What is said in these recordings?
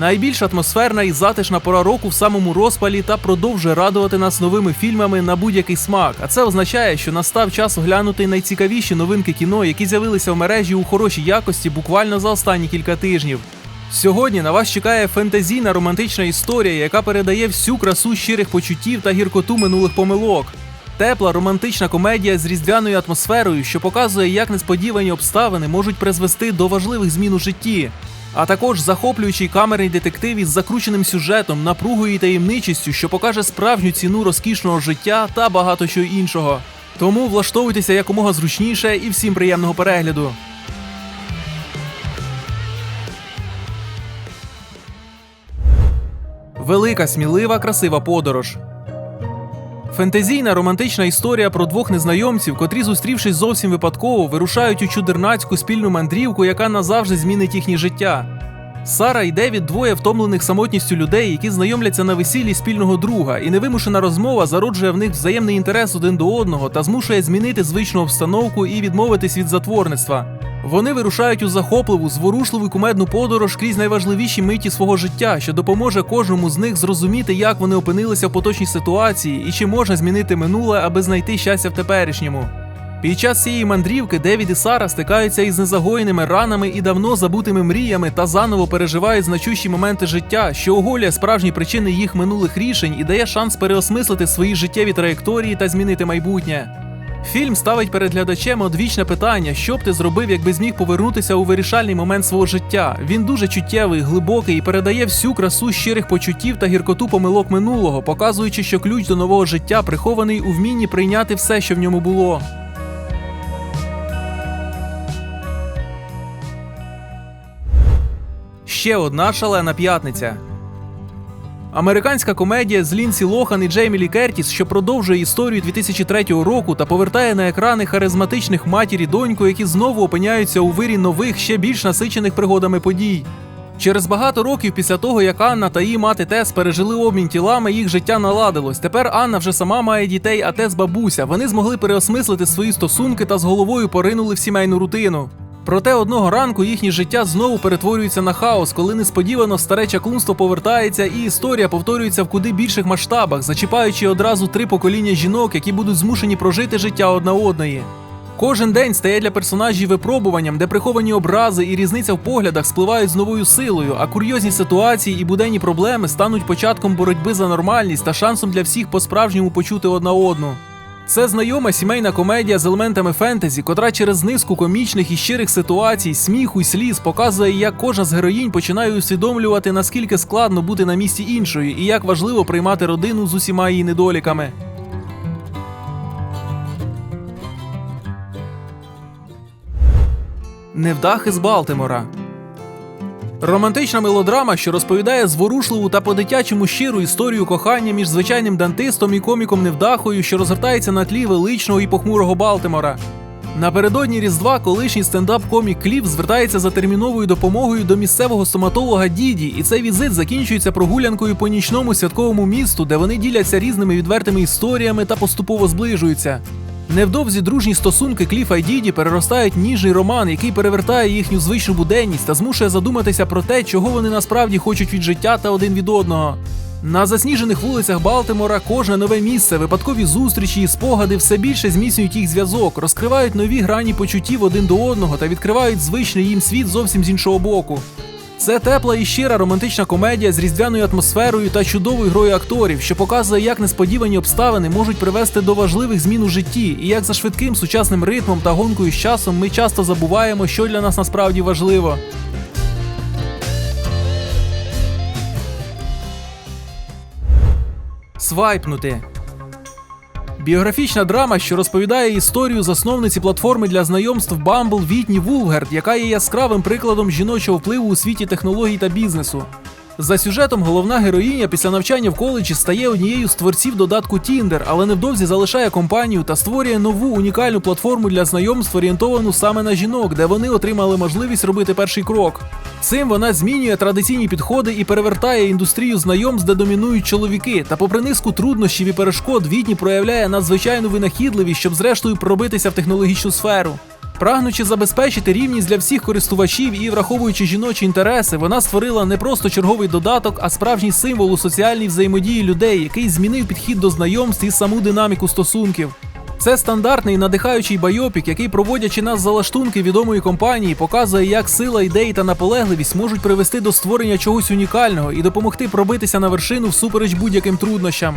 Найбільш атмосферна і затишна пора року в самому розпалі та продовжує радувати нас новими фільмами на будь-який смак. А це означає, що настав час оглянути найцікавіші новинки кіно, які з'явилися в мережі у хорошій якості буквально за останні кілька тижнів. Сьогодні на вас чекає фентезійна романтична історія, яка передає всю красу щирих почуттів та гіркоту минулих помилок. Тепла романтична комедія з різдвяною атмосферою, що показує, як несподівані обставини можуть призвести до важливих змін у житті. А також захоплюючий камерний детектив із закрученим сюжетом, напругою і таємничістю, що покаже справжню ціну розкішного життя та багато чого іншого. Тому влаштовуйтеся якомога зручніше і всім приємного перегляду. Велика, смілива, красива подорож. Фентезійна романтична історія про двох незнайомців, котрі, зустрівшись зовсім випадково, вирушають у чудернацьку спільну мандрівку, яка назавжди змінить їхнє життя. Сара і Девід двоє втомлених самотністю людей, які знайомляться на весіллі спільного друга, і невимушена розмова зароджує в них взаємний інтерес один до одного та змушує змінити звичну обстановку і відмовитись від затворництва. Вони вирушають у захопливу, зворушливу і кумедну подорож крізь найважливіші миті свого життя, що допоможе кожному з них зрозуміти, як вони опинилися в поточній ситуації і чи можна змінити минуле, аби знайти щастя в теперішньому. Під час цієї мандрівки Девід і Сара стикаються із незагоєними ранами і давно забутими мріями та заново переживають значущі моменти життя, що оголює справжні причини їх минулих рішень і дає шанс переосмислити свої життєві траєкторії та змінити майбутнє. Фільм ставить перед глядачем одвічне питання, що б ти зробив, якби зміг повернутися у вирішальний момент свого життя. Він дуже чуттєвий, глибокий і передає всю красу щирих почуттів та гіркоту помилок минулого, показуючи, що ключ до нового життя прихований у вмінні прийняти все, що в ньому було. Ще одна шалена п'ятниця. Американська комедія з Лінсі Лохан і Джеймі Лі Кертіс, що продовжує історію 2003 року та повертає на екрани харизматичних матір і доньку, які знову опиняються у вирі нових, ще більш насичених пригодами подій. Через багато років після того, як Анна та її мати Тес пережили обмін тілами, їх життя наладилось. Тепер Анна вже сама має дітей, а Тес бабуся. Вони змогли переосмислити свої стосунки та з головою поринули в сімейну рутину. Проте одного ранку їхнє життя знову перетворюється на хаос, коли несподівано старе чаклунство повертається, і історія повторюється в куди більших масштабах, зачіпаючи одразу три покоління жінок, які будуть змушені прожити життя одна одної. Кожен день стає для персонажів випробуванням, де приховані образи і різниця в поглядах спливають з новою силою, а курйозні ситуації і буденні проблеми стануть початком боротьби за нормальність та шансом для всіх по-справжньому почути одна одну. Це знайома сімейна комедія з елементами фентезі, котра через низку комічних і щирих ситуацій, сміху й сліз показує, як кожна з героїнь починає усвідомлювати, наскільки складно бути на місці іншої, і як важливо приймати родину з усіма її недоліками. Невдахи з Балтимора. Романтична мелодрама, що розповідає зворушливу та по-дитячому щиру історію кохання між звичайним дантистом і коміком невдахою, що розгортається на тлі величного і похмурого Балтимора. Напередодні Різдва колишній стендап-комік Клів звертається за терміновою допомогою до місцевого стоматолога Діді, і цей візит закінчується прогулянкою по нічному святковому місту, де вони діляться різними відвертими історіями та поступово зближуються. Невдовзі дружні стосунки Кліфа й Діді переростають ніжний роман, який перевертає їхню звичну буденність та змушує задуматися про те, чого вони насправді хочуть від життя та один від одного. На засніжених вулицях Балтимора кожне нове місце, випадкові зустрічі і спогади все більше зміцнюють їх зв'язок, розкривають нові грані почуттів один до одного та відкривають звичний їм світ зовсім з іншого боку. Це тепла і щира романтична комедія з різдвяною атмосферою та чудовою грою акторів, що показує, як несподівані обставини можуть привести до важливих змін у житті, і як за швидким сучасним ритмом та гонкою з часом ми часто забуваємо, що для нас насправді важливо. Свайпнути. Біографічна драма, що розповідає історію засновниці платформи для знайомств Bumble Вітні Вулгард, яка є яскравим прикладом жіночого впливу у світі технологій та бізнесу. За сюжетом головна героїня після навчання в коледжі стає однією з творців додатку Tinder, але невдовзі залишає компанію та створює нову унікальну платформу для знайомств, орієнтовану саме на жінок, де вони отримали можливість робити перший крок. Цим вона змінює традиційні підходи і перевертає індустрію знайомств, де домінують чоловіки. Та, попри низку труднощів і перешкод, Відні проявляє надзвичайну винахідливість, щоб зрештою пробитися в технологічну сферу. Прагнучи забезпечити рівність для всіх користувачів і враховуючи жіночі інтереси, вона створила не просто черговий додаток, а справжній символ у соціальній взаємодії людей, який змінив підхід до знайомств і саму динаміку стосунків. Це стандартний надихаючий байопік, який, проводячи нас за лаштунки відомої компанії, показує, як сила ідей та наполегливість можуть привести до створення чогось унікального і допомогти пробитися на вершину всупереч будь-яким труднощам.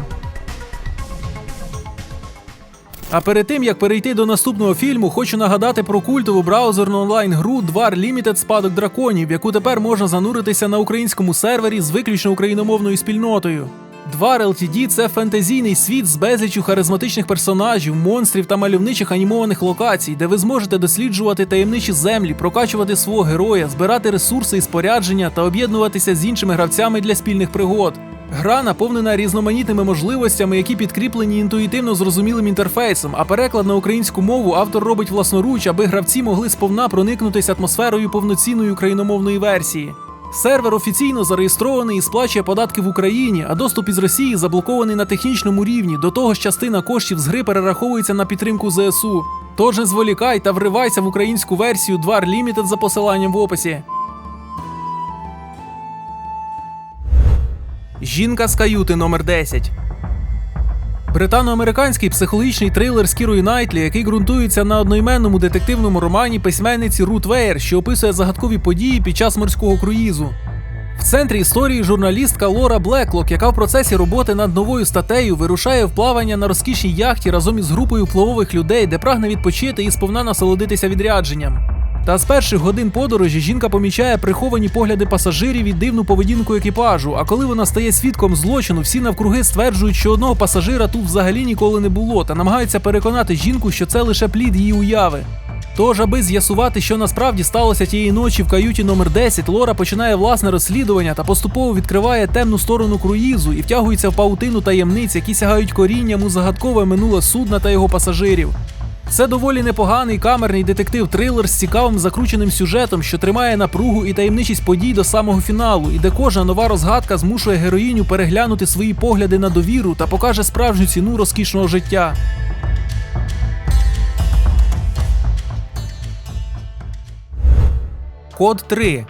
А перед тим як перейти до наступного фільму, хочу нагадати про культову браузерну онлайн-гру Двар Limited Спадок драконів, яку тепер можна зануритися на українському сервері з виключно україномовною спільнотою. Двар LTD – це фентезійний світ з безлічю харизматичних персонажів, монстрів та мальовничих анімованих локацій, де ви зможете досліджувати таємничі землі, прокачувати свого героя, збирати ресурси і спорядження та об'єднуватися з іншими гравцями для спільних пригод. Гра наповнена різноманітними можливостями, які підкріплені інтуїтивно зрозумілим інтерфейсом, а переклад на українську мову автор робить власноруч, аби гравці могли сповна проникнутися атмосферою повноцінної україномовної версії. Сервер офіційно зареєстрований і сплачує податки в Україні, а доступ із Росії заблокований на технічному рівні. До того ж, частина коштів з гри перераховується на підтримку ЗСУ. Тож не зволікай та вривайся в українську версію Двар Limited за посиланням в описі. Жінка з каюти номер 10 Британо-американський психологічний трилер з Кірою Найтлі, який ґрунтується на одноіменному детективному романі письменниці Рут Вейер, що описує загадкові події під час морського круїзу. В центрі історії журналістка Лора Блеклок, яка в процесі роботи над новою статтею вирушає в плавання на розкішній яхті разом із групою впливових людей, де прагне відпочити і сповна насолодитися відрядженням. Та з перших годин подорожі жінка помічає приховані погляди пасажирів і дивну поведінку екіпажу. А коли вона стає свідком злочину, всі навкруги стверджують, що одного пасажира тут взагалі ніколи не було, та намагаються переконати жінку, що це лише плід її уяви. Тож, аби з'ясувати, що насправді сталося тієї ночі в каюті номер 10 Лора починає власне розслідування та поступово відкриває темну сторону круїзу і втягується в паутину таємниць, які сягають корінням у загадкове минуле судна та його пасажирів. Це доволі непоганий камерний детектив-трилер з цікавим закрученим сюжетом, що тримає напругу і таємничість подій до самого фіналу, і де кожна нова розгадка змушує героїню переглянути свої погляди на довіру та покаже справжню ціну розкішного життя. Код 3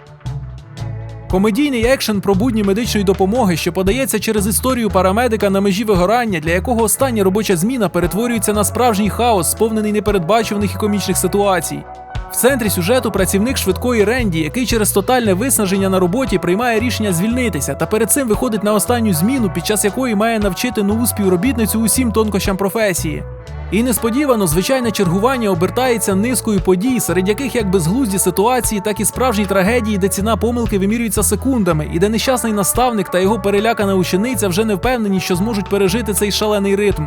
Комедійний екшен про будні медичної допомоги, що подається через історію парамедика на межі вигорання, для якого остання робоча зміна перетворюється на справжній хаос, сповнений непередбачуваних і комічних ситуацій. В центрі сюжету працівник швидкої Ренді, який через тотальне виснаження на роботі приймає рішення звільнитися, та перед цим виходить на останню зміну, під час якої має навчити нову співробітницю усім тонкощам професії. І несподівано звичайне чергування обертається низкою подій, серед яких як безглузді ситуації, так і справжні трагедії, де ціна помилки вимірюється секундами, і де нещасний наставник та його перелякана учениця вже не впевнені, що зможуть пережити цей шалений ритм.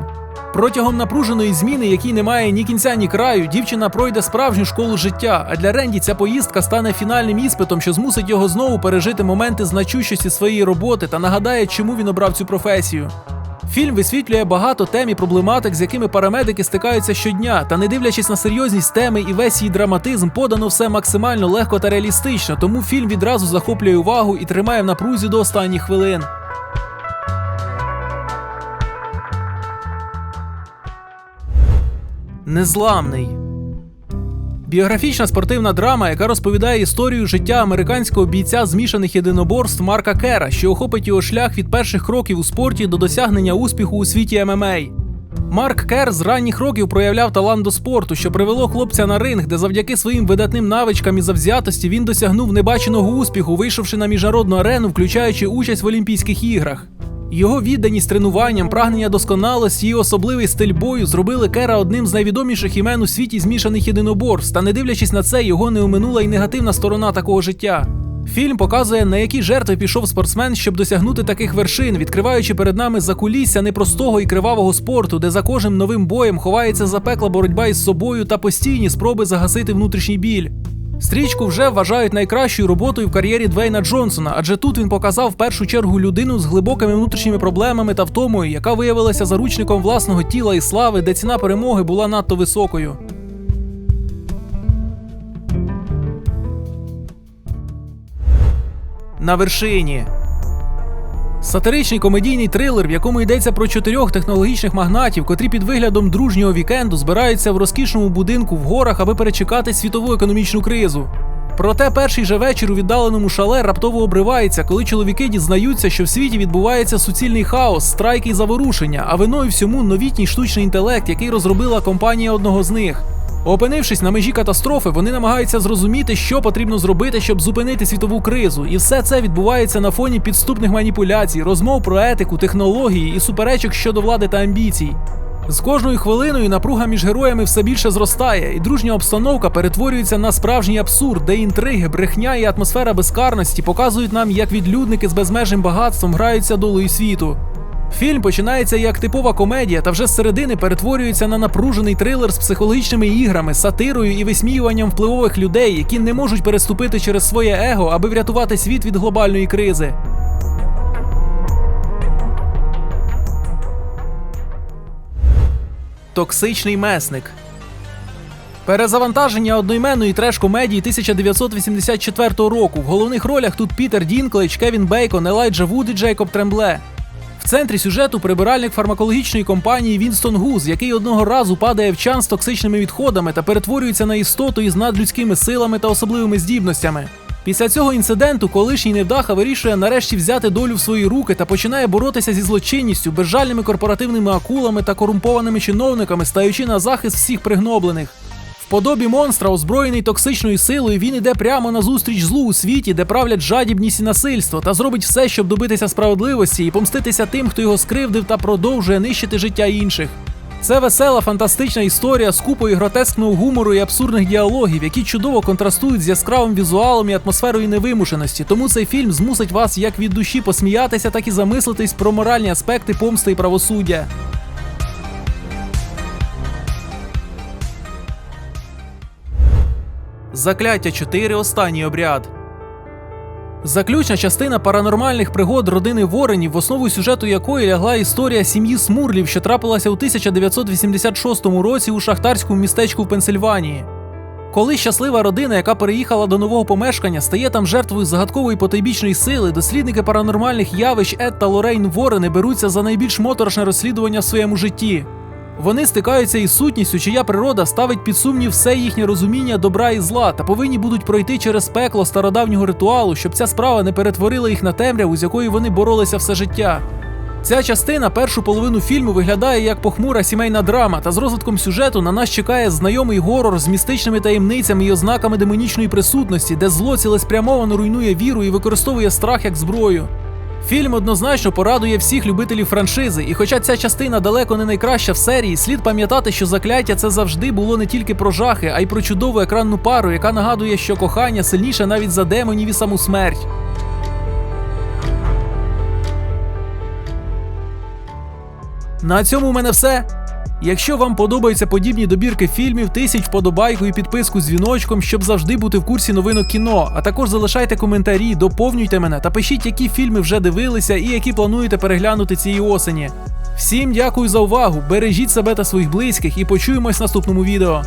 Протягом напруженої зміни, якій немає ні кінця, ні краю, дівчина пройде справжню школу життя. А для Ренді ця поїздка стане фінальним іспитом, що змусить його знову пережити моменти значущості своєї роботи та нагадає, чому він обрав цю професію. Фільм висвітлює багато тем і проблематик, з якими парамедики стикаються щодня, та не дивлячись на серйозність теми і весь її драматизм, подано все максимально легко та реалістично, тому фільм відразу захоплює увагу і тримає в напрузі до останніх хвилин. Незламний. Біографічна спортивна драма, яка розповідає історію життя американського бійця змішаних єдиноборств Марка Кера, що охопить його шлях від перших кроків у спорті до досягнення успіху у світі ММА. Марк Кер з ранніх років проявляв талант до спорту, що привело хлопця на ринг, де завдяки своїм видатним навичкам і завзятості він досягнув небаченого успіху, вийшовши на міжнародну арену, включаючи участь в Олімпійських іграх. Його відданість тренуванням, прагнення досконалості і особливий стиль бою зробили Кера одним з найвідоміших імен у світі змішаних єдиноборств, та не дивлячись на це, його не оминула й негативна сторона такого життя. Фільм показує, на які жертви пішов спортсмен, щоб досягнути таких вершин, відкриваючи перед нами закулісся непростого і кривавого спорту, де за кожним новим боєм ховається запекла боротьба із собою та постійні спроби загасити внутрішній біль. Стрічку вже вважають найкращою роботою в кар'єрі Двейна Джонсона, адже тут він показав в першу чергу людину з глибокими внутрішніми проблемами та втомою, яка виявилася заручником власного тіла і слави, де ціна перемоги була надто високою. На вершині. Сатиричний комедійний трилер, в якому йдеться про чотирьох технологічних магнатів, котрі під виглядом дружнього вікенду збираються в розкішному будинку в горах, аби перечекати світову економічну кризу. Проте перший же вечір у віддаленому шале раптово обривається, коли чоловіки дізнаються, що в світі відбувається суцільний хаос, страйки і заворушення, а виною всьому новітній штучний інтелект, який розробила компанія одного з них. Опинившись на межі катастрофи, вони намагаються зрозуміти, що потрібно зробити, щоб зупинити світову кризу, і все це відбувається на фоні підступних маніпуляцій, розмов про етику, технології і суперечок щодо влади та амбіцій. З кожною хвилиною напруга між героями все більше зростає, і дружня обстановка перетворюється на справжній абсурд, де інтриги, брехня і атмосфера безкарності показують нам, як відлюдники з безмежним багатством граються долею світу. Фільм починається як типова комедія, та вже з середини перетворюється на напружений трилер з психологічними іграми, сатирою і висміюванням впливових людей, які не можуть переступити через своє его, аби врятувати світ від глобальної кризи. Токсичний месник. Перезавантаження одноіменної треш-комедії 1984 року. В головних ролях тут Пітер Дінклейдж, Кевін Бейкон, Елайджа Вуд і Джейкоб Трембле. В центрі сюжету прибиральник фармакологічної компанії Вінстон Гуз, який одного разу падає в чан з токсичними відходами та перетворюється на істоту із надлюдськими силами та особливими здібностями. Після цього інциденту колишній невдаха вирішує нарешті взяти долю в свої руки та починає боротися зі злочинністю, безжальними корпоративними акулами та корумпованими чиновниками, стаючи на захист всіх пригноблених. Подобі монстра, озброєний токсичною силою, він іде прямо на зустріч злу у світі, де правлять жадібність і насильство, та зробить все, щоб добитися справедливості і помститися тим, хто його скривдив та продовжує нищити життя інших. Це весела, фантастична історія з купою гротескного гумору і абсурдних діалогів, які чудово контрастують з яскравим візуалом і атмосферою невимушеності. Тому цей фільм змусить вас як від душі посміятися, так і замислитись про моральні аспекти помсти і правосуддя. Закляття 4. Останній обряд. Заключна частина паранормальних пригод родини Воренів, в основу сюжету якої лягла історія сім'ї Смурлів, що трапилася у 1986 році у шахтарському містечку в Пенсильванії. Коли щаслива родина, яка переїхала до нового помешкання, стає там жертвою загадкової потайбічної сили, дослідники паранормальних явищ Ед та Лорейн Ворени беруться за найбільш моторошне розслідування в своєму житті. Вони стикаються із сутністю, чия природа ставить під сумнів все їхнє розуміння добра і зла, та повинні будуть пройти через пекло стародавнього ритуалу, щоб ця справа не перетворила їх на темряву, з якою вони боролися все життя. Ця частина першу половину фільму виглядає як похмура сімейна драма, та з розвитком сюжету на нас чекає знайомий горор з містичними таємницями і ознаками демонічної присутності, де зло цілеспрямовано руйнує віру і використовує страх як зброю. Фільм однозначно порадує всіх любителів франшизи, і хоча ця частина далеко не найкраща в серії, слід пам'ятати, що закляття це завжди було не тільки про жахи, а й про чудову екранну пару, яка нагадує, що кохання сильніше навіть за демонів і саму смерть. На цьому у мене все. Якщо вам подобаються подібні добірки фільмів, тисяч вподобайку і підписку з дзвіночком, щоб завжди бути в курсі новинок кіно. А також залишайте коментарі, доповнюйте мене та пишіть, які фільми вже дивилися і які плануєте переглянути цієї осені. Всім дякую за увагу! Бережіть себе та своїх близьких і почуємось в наступному відео.